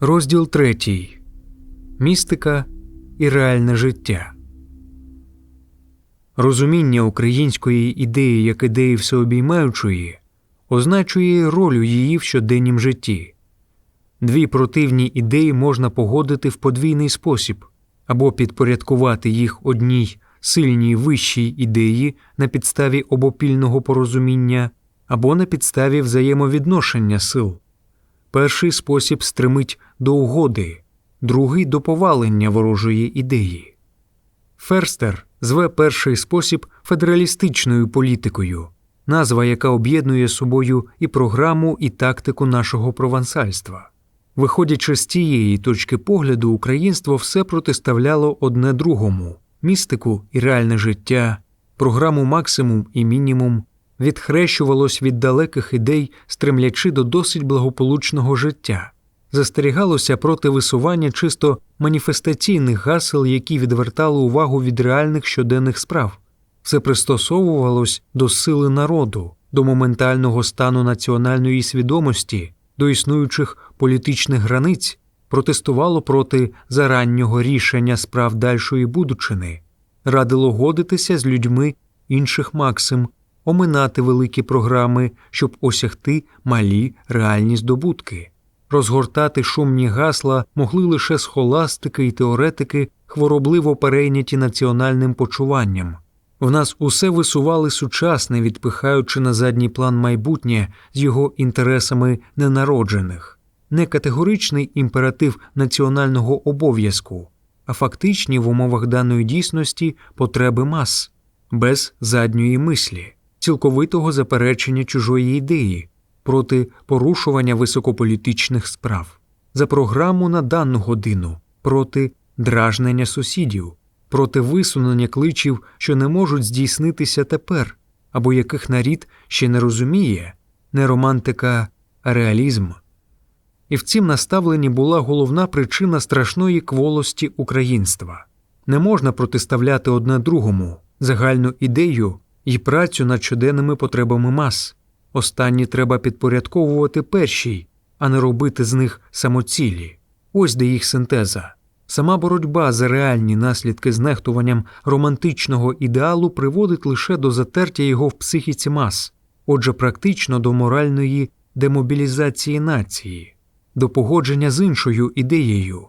Розділ третій. Містика і реальне життя. Розуміння української ідеї як ідеї всеобіймаючої означує роль її в щоденнім житті. Дві противні ідеї можна погодити в подвійний спосіб або підпорядкувати їх одній сильній вищій ідеї на підставі обопільного порозуміння, або на підставі взаємовідношення сил. Перший спосіб стримить до угоди, другий до повалення ворожої ідеї. Ферстер зве перший спосіб федералістичною політикою, назва, яка об'єднує собою і програму, і тактику нашого провансальства. Виходячи з цієї точки погляду, українство все протиставляло одне другому містику і реальне життя, програму максимум і мінімум, відхрещувалось від далеких ідей, стремлячи до досить благополучного життя, застерігалося проти висування чисто маніфестаційних гасел, які відвертали увагу від реальних щоденних справ, все пристосовувалось до сили народу, до моментального стану національної свідомості, до існуючих політичних границь, протестувало проти зараннього рішення справ дальшої будучини, радило годитися з людьми інших максим, оминати великі програми, щоб осягти малі реальні здобутки. Розгортати шумні гасла могли лише схоластики і теоретики, хворобливо перейняті національним почуванням. В нас усе висували сучасне, відпихаючи на задній план майбутнє з його інтересами ненароджених, не категоричний імператив національного обов'язку, а фактичні в умовах даної дійсності потреби мас, без задньої мислі, цілковитого заперечення чужої ідеї проти порушування високополітичних справ, за програму на дану годину, проти дражнення сусідів, проти висунення кличів, що не можуть здійснитися тепер, або яких нарід ще не розуміє, не романтика, а реалізм. І в цім наставленні була головна причина страшної кволості українства не можна протиставляти одне другому загальну ідею і працю над щоденними потребами мас. Останні треба підпорядковувати першій, а не робити з них самоцілі. Ось де їх синтеза. Сама боротьба за реальні наслідки з нехтуванням романтичного ідеалу приводить лише до затертя його в психіці мас, отже, практично до моральної демобілізації нації, до погодження з іншою ідеєю,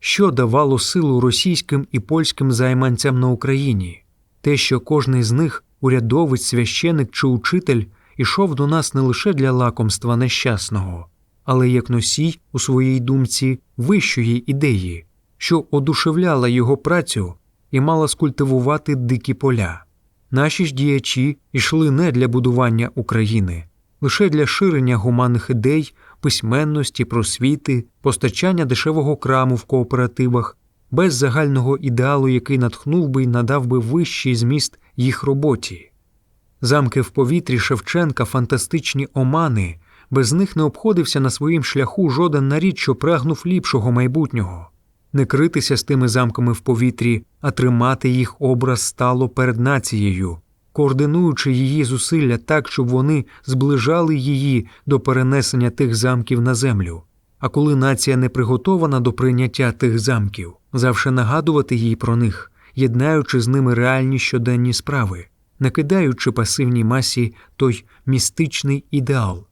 що давало силу російським і польським займанцям на Україні, те, що кожний з них, урядовець, священик чи учитель, ішов до нас не лише для лакомства нещасного, але як носій у своїй думці вищої ідеї, що одушевляла його працю і мала скультивувати дикі поля. Наші ж діячі йшли не для будування України, лише для ширення гуманних ідей, письменності, просвіти, постачання дешевого краму в кооперативах, без загального ідеалу, який натхнув би і надав би вищий зміст їх роботі. Замки в повітрі Шевченка, фантастичні омани, без них не обходився на своїм шляху жоден нарід, що прагнув ліпшого майбутнього. Не критися з тими замками в повітрі, а тримати їх образ стало перед нацією, координуючи її зусилля так, щоб вони зближали її до перенесення тих замків на землю. А коли нація не приготована до прийняття тих замків, завше нагадувати їй про них, єднаючи з ними реальні щоденні справи, накидаючи пасивній масі той містичний ідеал.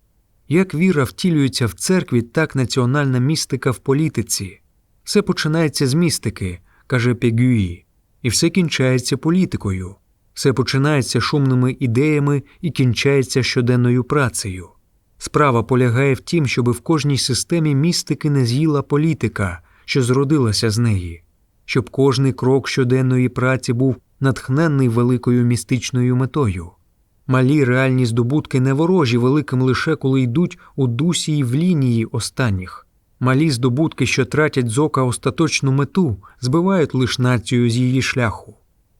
Як віра втілюється в церкві, так національна містика в політиці. Все починається з містики, каже Пегюї, і все кінчається політикою, все починається шумними ідеями і кінчається щоденною працею. Справа полягає в тім, щоби в кожній системі містики не з'їла політика, що зродилася з неї, щоб кожний крок щоденної праці був натхненний великою містичною метою. Малі реальні здобутки не ворожі великим лише коли йдуть у дусі й в лінії останніх. Малі здобутки, що тратять з ока остаточну мету, збивають лиш націю з її шляху.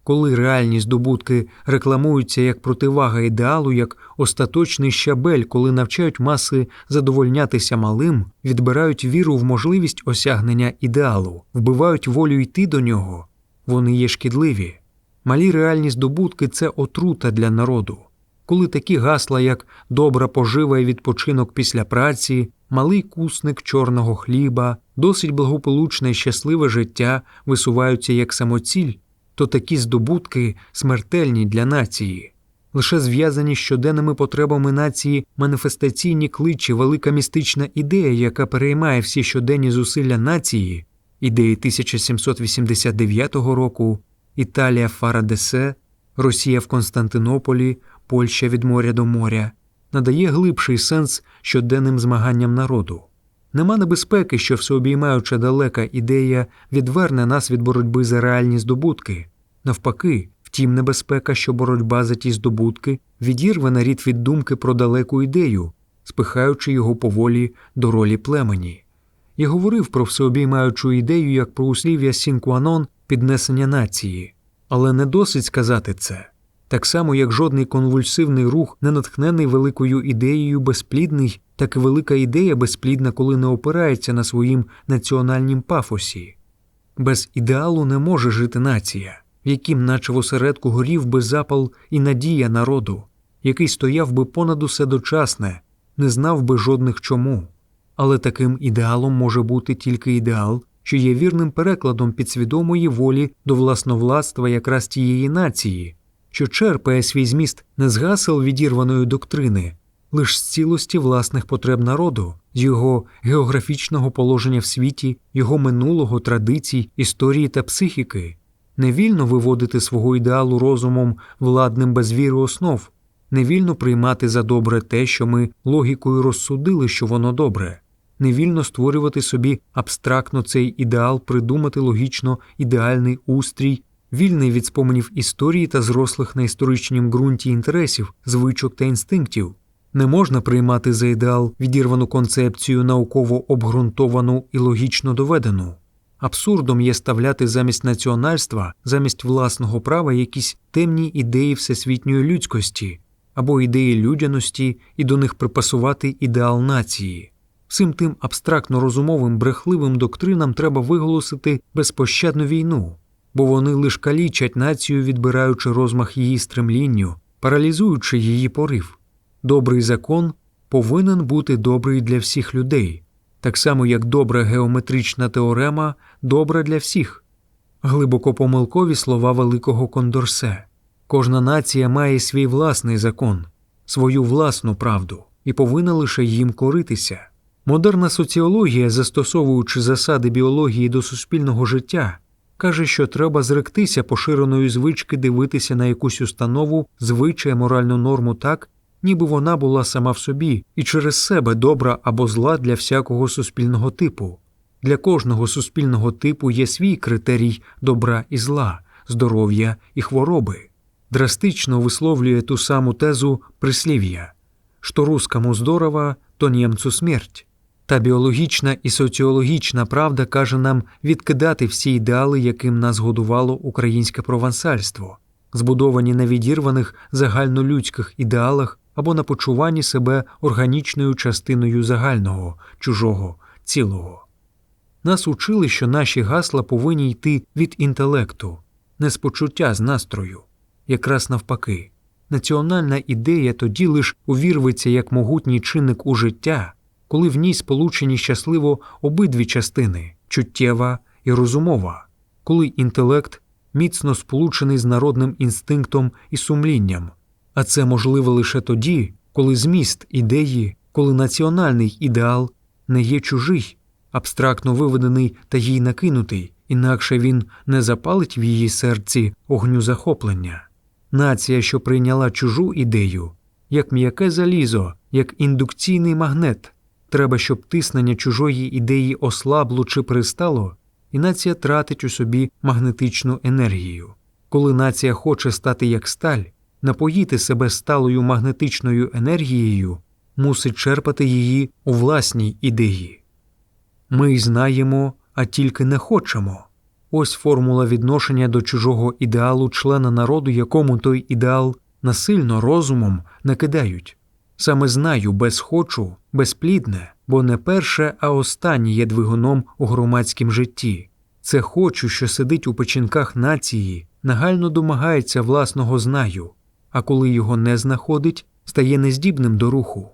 Коли реальні здобутки рекламуються як противага ідеалу, як остаточний щабель, коли навчають маси задовольнятися малим, відбирають віру в можливість осягнення ідеалу, вбивають волю йти до нього, вони є шкідливі. Малі реальні здобутки це отрута для народу. Коли такі гасла, як добра пожива і відпочинок після праці, малий кусник чорного хліба, досить благополучне і щасливе життя висуваються як самоціль, то такі здобутки смертельні для нації. Лише зв'язані щоденними потребами нації маніфестаційні кличі, велика містична ідея, яка переймає всі щоденні зусилля нації, ідеї 1789 року, Італія Фарадесе, Росія в Константинополі, Польща від моря до моря, надає глибший сенс щоденним змаганням народу. Нема небезпеки, що всеобіймаюча далека ідея відверне нас від боротьби за реальні здобутки. Навпаки, втім, небезпека, що боротьба за ті здобутки відірве нарід від думки про далеку ідею, спихаючи його поволі до ролі племені. Я говорив про всеобіймаючу ідею як про услів'я сінкуанон піднесення нації, але не досить сказати це. Так само, як жодний конвульсивний рух, не натхнений великою ідеєю безплідний, так і велика ідея безплідна, коли не опирається на своїм національнім пафосі. Без ідеалу не може жити нація, в яким, наче в осередку горів би запал і надія народу, який стояв би понад усе дочасне, не знав би жодних чому. Але таким ідеалом може бути тільки ідеал, що є вірним перекладом підсвідомої волі до власновластва якраз тієї нації, що черпає свій зміст не з гасел відірваної доктрини, лише з цілості власних потреб народу, його географічного положення в світі, його минулого, традицій, історії та психіки, не вільно виводити свого ідеалу розумом, владним без віри основ, не вільно приймати за добре те, що ми логікою розсудили, що воно добре. Не вільно створювати собі абстрактно цей ідеал, придумати логічно ідеальний устрій, вільний від споменів історії та зрослих на історичнім ґрунті інтересів, звичок та інстинктів. Не можна приймати за ідеал відірвану концепцію науково обґрунтовану і логічно доведену. Абсурдом є ставляти замість національства, замість власного права якісь темні ідеї всесвітньої людськості або ідеї людяності і до них припасувати ідеал нації. Всім тим абстрактно розумовим брехливим доктринам треба виголосити безпощадну війну, бо вони лиш калічать націю, відбираючи розмах її стремлінню, паралізуючи її порив. Добрий закон повинен бути добрий для всіх людей, так само як добра геометрична теорема добра для всіх. Глибоко помилкові слова великого Кондорсе. Кожна нація має свій власний закон, свою власну правду і повинна лише їм коритися. Модерна соціологія, застосовуючи засади біології до суспільного життя, каже, що треба зректися поширеної звички дивитися на якусь установу, звичай, моральну норму так, ніби вона була сама в собі і через себе добра або зла для всякого суспільного типу. Для кожного суспільного типу є свій критерій добра і зла, здоров'я і хвороби. Драстично висловлює ту саму тезу прислів'я що рускому здорово, то німцу смерть. Та біологічна і соціологічна правда каже нам відкидати всі ідеали, яким нас годувало українське провансальство, збудовані на відірваних загальнолюдських ідеалах або на почуванні себе органічною частиною загального, чужого, цілого. Нас учили, що наші гасла повинні йти від інтелекту, не з почуття з настрою, якраз навпаки. Національна ідея тоді лиш увірветься як могутній чинник у життя коли в ній сполучені щасливо обидві частини чуттєва і розумова, коли інтелект міцно сполучений з народним інстинктом і сумлінням, а це можливо лише тоді, коли зміст ідеї, коли національний ідеал не є чужий, абстрактно виведений та їй накинутий, інакше він не запалить в її серці огню захоплення. Нація, що прийняла чужу ідею, як м'яке залізо, як індукційний магнет. Треба, щоб тиснення чужої ідеї ослабло чи пристало, і нація тратить у собі магнетичну енергію. Коли нація хоче стати як сталь, напоїти себе сталою магнетичною енергією, мусить черпати її у власній ідеї. Ми знаємо, а тільки не хочемо. Ось формула відношення до чужого ідеалу члена народу, якому той ідеал насильно розумом накидають. Саме знаю без хочу, безплідне, бо не перше, а останнє є двигуном у громадськім житті. Це хочу, що сидить у печінках нації, нагально домагається власного знаю, а коли його не знаходить, стає нездібним до руху.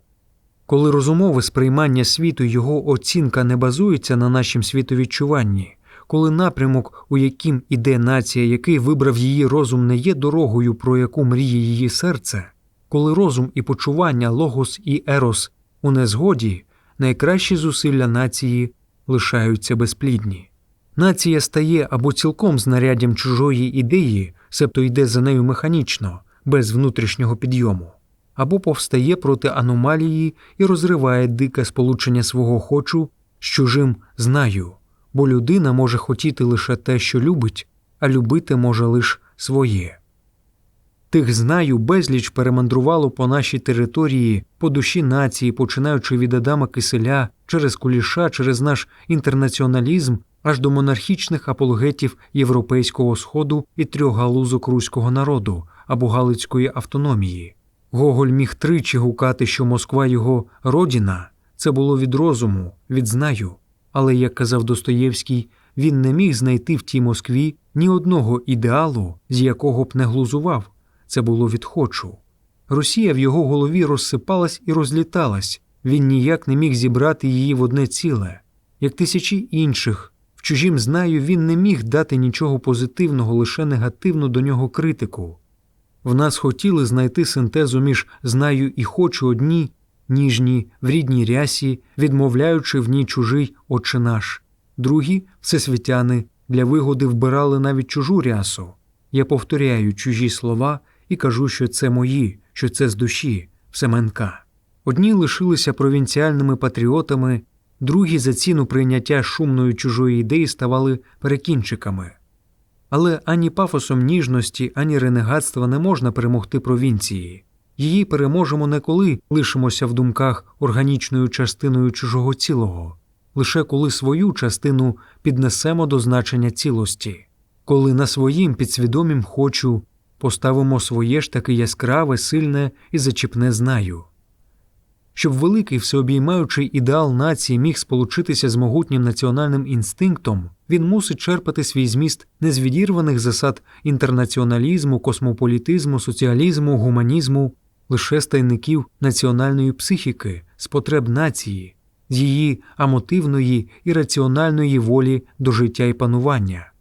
Коли розумове сприймання світу його оцінка не базується на нашім світовідчуванні, коли напрямок, у яким іде нація, який вибрав її розум, не є дорогою, про яку мріє її серце, коли розум і почування, логос і ерос у незгоді, найкращі зусилля нації лишаються безплідні. Нація стає або цілком знаряддям чужої ідеї, себто йде за нею механічно, без внутрішнього підйому, або повстає проти аномалії і розриває дике сполучення свого хочу з чужим знаю, бо людина може хотіти лише те, що любить, а любити може лише своє. Тих знаю безліч перемандрувало по нашій території, по душі нації, починаючи від Адама Киселя, через Куліша, через наш інтернаціоналізм, аж до монархічних апологетів Європейського Сходу і трьох галузок руського народу або Галицької автономії. Гоголь міг тричі гукати, що Москва його родина, це було від розуму, від знаю. Але, як казав Достоєвський, він не міг знайти в тій Москві ні одного ідеалу, з якого б не глузував це було від хочу. Росія в його голові розсипалась і розліталась, він ніяк не міг зібрати її в одне ціле. Як тисячі інших, в чужім знаю він не міг дати нічого позитивного, лише негативну до нього критику. В нас хотіли знайти синтезу між знаю і хочу одні, ніжні, в рідній рясі, відмовляючи в ній чужий отче наш. Другі, всесвітяни, для вигоди вбирали навіть чужу рясу. Я повторяю чужі слова і кажу, що це мої, що це з душі, Семенка. Одні лишилися провінціальними патріотами, другі за ціну прийняття шумної чужої ідеї ставали перекінчиками. Але ані пафосом ніжності, ані ренегатства не можна перемогти провінції. Її переможемо не коли лишимося в думках органічною частиною чужого цілого, лише коли свою частину піднесемо до значення цілості, коли на своїм підсвідомім хочу поставимо своє ж таки яскраве, сильне і зачіпне знаю. Щоб великий всеобіймаючий ідеал нації міг сполучитися з могутнім національним інстинктом, він мусить черпати свій зміст не з відірваних засад інтернаціоналізму, космополітизму, соціалізму, гуманізму, лише з тайників національної психіки, з потреб нації, з її амотивної і раціональної волі до життя і панування.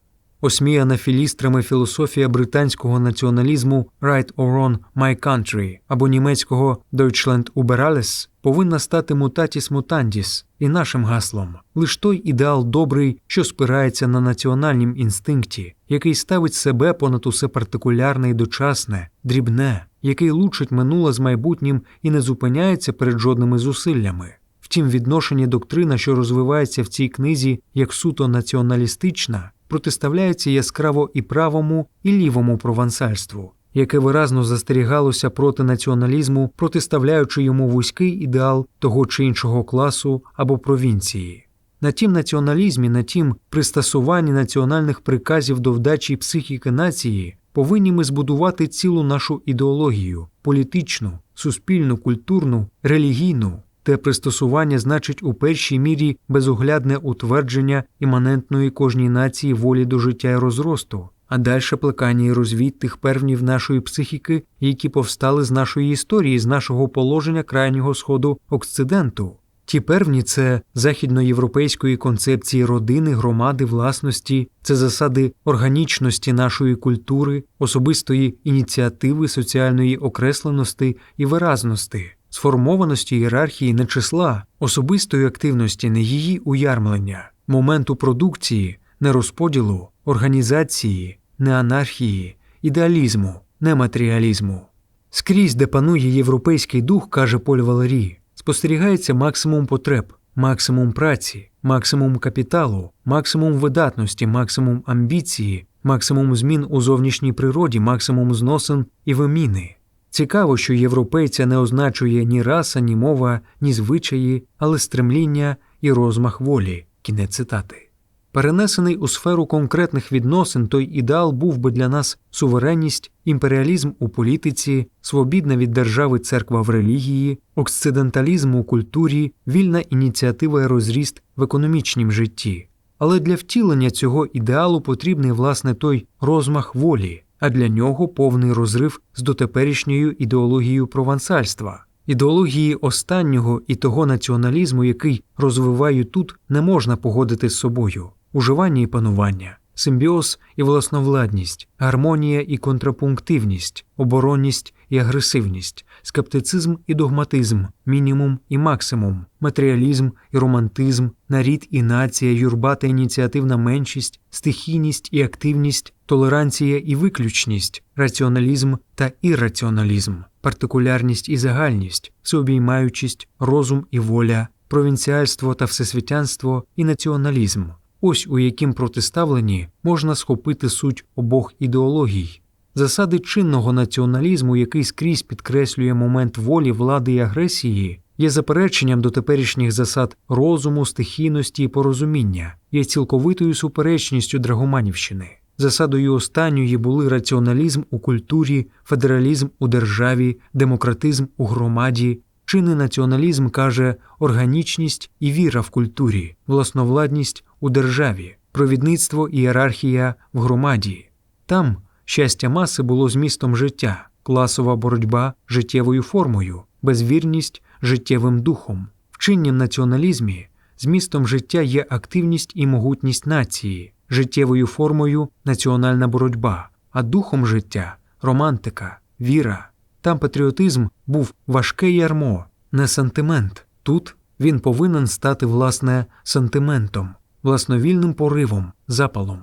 Осміяна філістрами філософія британського націоналізму «Right or wrong, my country» або німецького «Deutschland über alles» повинна стати mutatis mutandis і нашим гаслом лиш той ідеал добрий, що спирається на національнім інстинкті, який ставить себе понад усе партикулярне і дочасне, дрібне, який лучить минуле з майбутнім і не зупиняється перед жодними зусиллями. Втім, відношення доктрина, що розвивається в цій книзі як суто націоналістична, протиставляється яскраво і правому, і лівому провансальству, яке виразно застерігалося проти націоналізму, протиставляючи йому вузький ідеал того чи іншого класу або провінції. На тім націоналізмі, на тім пристосуванні національних приказів до вдачі психіки нації повинні ми збудувати цілу нашу ідеологію політичну, суспільну, культурну, релігійну. Те пристосування значить у першій мірі безоглядне утвердження іманентної кожній нації волі до життя і розросту, а далі плекання і розвід тих первнів нашої психіки, які повстали з нашої історії, з нашого положення крайнього сходу Окциденту. Ті первні це західноєвропейської концепції родини, громади, власності, це засади органічності нашої культури, особистої ініціативи, соціальної окресленості і виразності сформованості ієрархії не числа, особистої активності, не її уярмлення, моменту продукції, не розподілу, організації, не анархії, ідеалізму, не матеріалізму. Скрізь, де панує європейський дух, каже Поль Валерій, спостерігається максимум потреб, максимум праці, максимум капіталу, максимум видатності, максимум амбіції, максимум змін у зовнішній природі, максимум зносин і виміни. Цікаво, що європейця не означує ні раса, ні мова, ні звичаї, але стремління і розмах волі. Кінець цитати. Перенесений у сферу конкретних відносин, той ідеал був би для нас суверенність, імперіалізм у політиці, свобідна від держави церква в релігії, окциденталізм у культурі, вільна ініціатива і розріст в економічнім житті. Але для втілення цього ідеалу потрібний власне той розмах волі а для нього повний розрив з дотеперішньою ідеологією провансальства. Ідеології останнього і того націоналізму, який розвиваю тут, не можна погодити з собою уживання і панування, симбіоз і власновладність, гармонія і контрапунктивність, оборонність і агресивність, скептицизм і догматизм, мінімум і максимум, матеріалізм і романтизм, нарід і нація, юрба та ініціативна меншість, стихійність і активність, толеранція і виключність, раціоналізм та ірраціоналізм, партикулярність і загальність, всеобіймаючість, розум і воля, провінціальство та всесвітянство і націоналізм. Ось у яким протиставленні можна схопити суть обох ідеологій. Засади чинного націоналізму, який скрізь підкреслює момент волі, влади і агресії, є запереченням до теперішніх засад розуму, стихійності і порозуміння, є цілковитою суперечністю Драгоманівщини. Засадою останньої були раціоналізм у культурі, федералізм у державі, демократизм у громаді. Чинний націоналізм каже органічність і віра в культурі, власновладність у державі, провідництво і ієрархія в громаді. Там щастя маси було змістом життя, класова боротьба життєвою формою, безвірність життєвим духом. В чиннім націоналізмі змістом життя є активність і могутність нації, життєвою формою національна боротьба, а духом життя романтика, віра. Там патріотизм був важке ярмо, не сантимент. Тут він повинен стати власне сантиментом, власновільним поривом, запалом.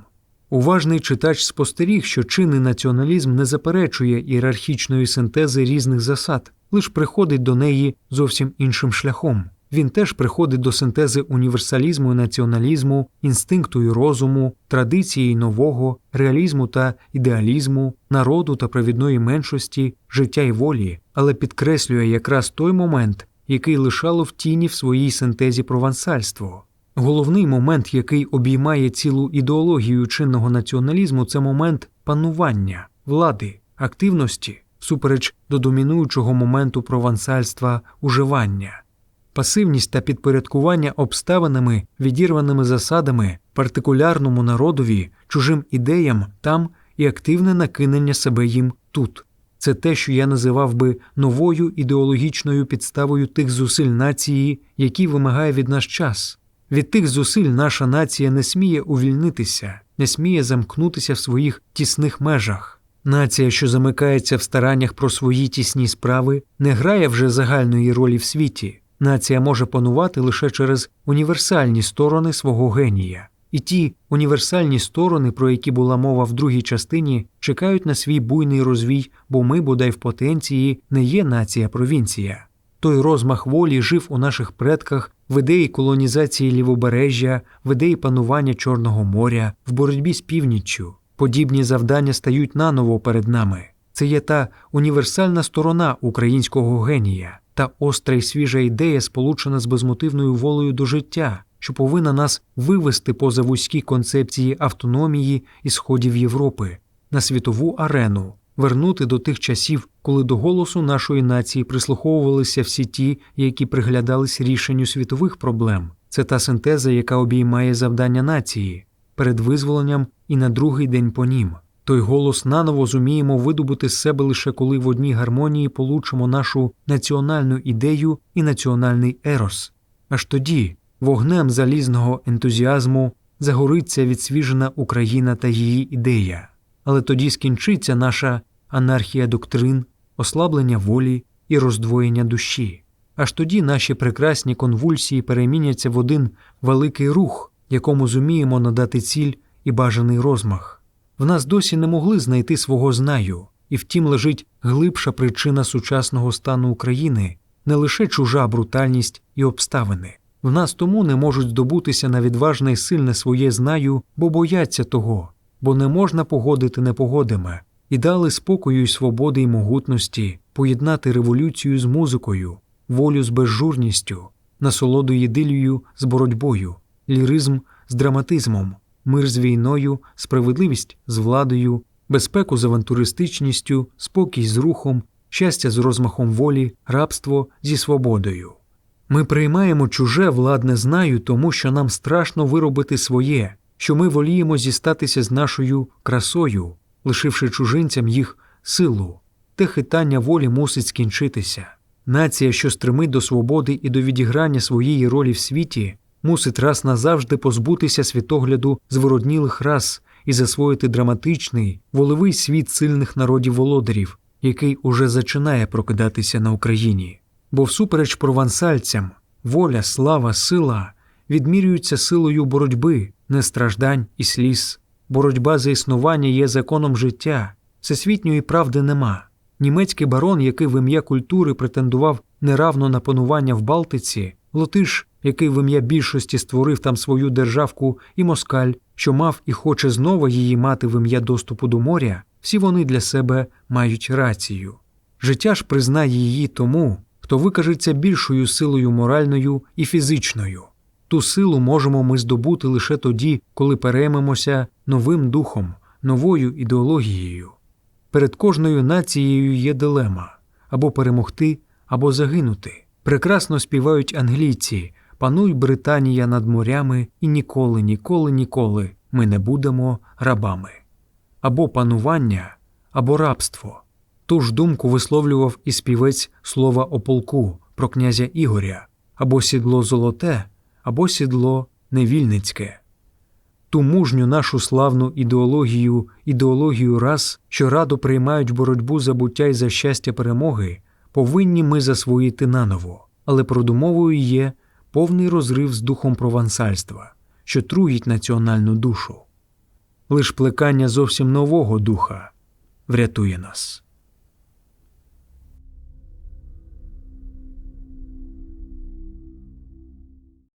Уважний читач спостеріг, що чинний націоналізм не заперечує ієрархічної синтези різних засад, лиш приходить до неї зовсім іншим шляхом. Він теж приходить до синтези універсалізму і націоналізму, інстинкту і розуму, традиції й нового, реалізму та ідеалізму, народу та провідної меншості, життя й волі, але підкреслює якраз той момент, який лишало в тіні в своїй синтезі провансальство. Головний момент, який обіймає цілу ідеологію чинного націоналізму, це момент панування, влади, активності, всупереч до домінуючого моменту провансальства уживання. Пасивність та підпорядкування обставинами, відірваними засадами, партикулярному народові, чужим ідеям там і активне накинення себе їм тут. Це те, що я називав би новою ідеологічною підставою тих зусиль нації, які вимагає від нас час. Від тих зусиль наша нація не сміє увільнитися, не сміє замкнутися в своїх тісних межах. Нація, що замикається в стараннях про свої тісні справи, не грає вже загальної ролі в світі. Нація може панувати лише через універсальні сторони свого генія, і ті універсальні сторони, про які була мова в другій частині, чекають на свій буйний розвій, бо ми, бодай в потенції, не є нація провінція. Той розмах волі жив у наших предках в ідеї колонізації лівобережжя, в ідеї панування Чорного моря, в боротьбі з північчю. Подібні завдання стають наново перед нами. Це є та універсальна сторона українського генія, та остра й свіжа ідея, сполучена з безмотивною волею до життя, що повинна нас вивести поза вузькі концепції автономії і сходів Європи на світову арену, вернути до тих часів, коли до голосу нашої нації прислуховувалися всі ті, які приглядались рішенню світових проблем. Це та синтеза, яка обіймає завдання нації перед визволенням і на другий день по нім. Той голос наново зуміємо видобути з себе лише коли в одній гармонії получимо нашу національну ідею і національний ерос. Аж тоді вогнем залізного ентузіазму загориться відсвіжена Україна та її ідея. Але тоді скінчиться наша анархія доктрин, ослаблення волі і роздвоєння душі. Аж тоді наші прекрасні конвульсії переміняться в один великий рух, якому зуміємо надати ціль і бажаний розмах. В нас досі не могли знайти свого знаю, і втім лежить глибша причина сучасного стану України, не лише чужа брутальність і обставини. В нас тому не можуть здобутися на відважне й сильне своє знаю, бо бояться того, бо не можна погодити непогодиме, і дали спокою й свободи й могутності поєднати революцію з музикою, волю з безжурністю, насолоду єдилію з боротьбою, ліризм з драматизмом мир з війною, справедливість з владою, безпеку з авантуристичністю, спокій з рухом, щастя з розмахом волі, рабство зі свободою. Ми приймаємо чуже владне знаю, тому що нам страшно виробити своє, що ми воліємо зістатися з нашою красою, лишивши чужинцям їх силу, те хитання волі мусить скінчитися. Нація, що стримить до свободи і до відіграння своєї ролі в світі, мусить раз назавжди позбутися світогляду звороднілих рас і засвоїти драматичний, волевий світ сильних народів володарів, який уже зачинає прокидатися на Україні. Бо всупереч провансальцям, воля, слава, сила відмірюються силою боротьби, не страждань і сліз. Боротьба за існування є законом життя, всесвітньої правди нема. Німецький барон, який в ім'я культури претендував неравно на панування в Балтиці, Латиш, який в ім'я більшості створив там свою державку, і москаль, що мав і хоче знову її мати в ім'я доступу до моря, всі вони для себе мають рацію. Життя ж признає її тому, хто викажеться більшою силою моральною і фізичною. Ту силу можемо ми здобути лише тоді, коли переймемося новим духом, новою ідеологією. Перед кожною нацією є дилема або перемогти, або загинути. Прекрасно співають англійці Пануй Британія над морями, і ніколи, ніколи, ніколи ми не будемо рабами. Або панування, або рабство. Ту ж думку висловлював і співець слова о полку про князя Ігоря або сідло золоте, або сідло невільницьке. Ту мужню нашу славну ідеологію, ідеологію рас, що радо приймають боротьбу за буття й за щастя перемоги, повинні ми засвоїти наново, але продумовою є повний розрив з духом провансальства, що труїть національну душу. Лиш плекання зовсім нового духа врятує нас.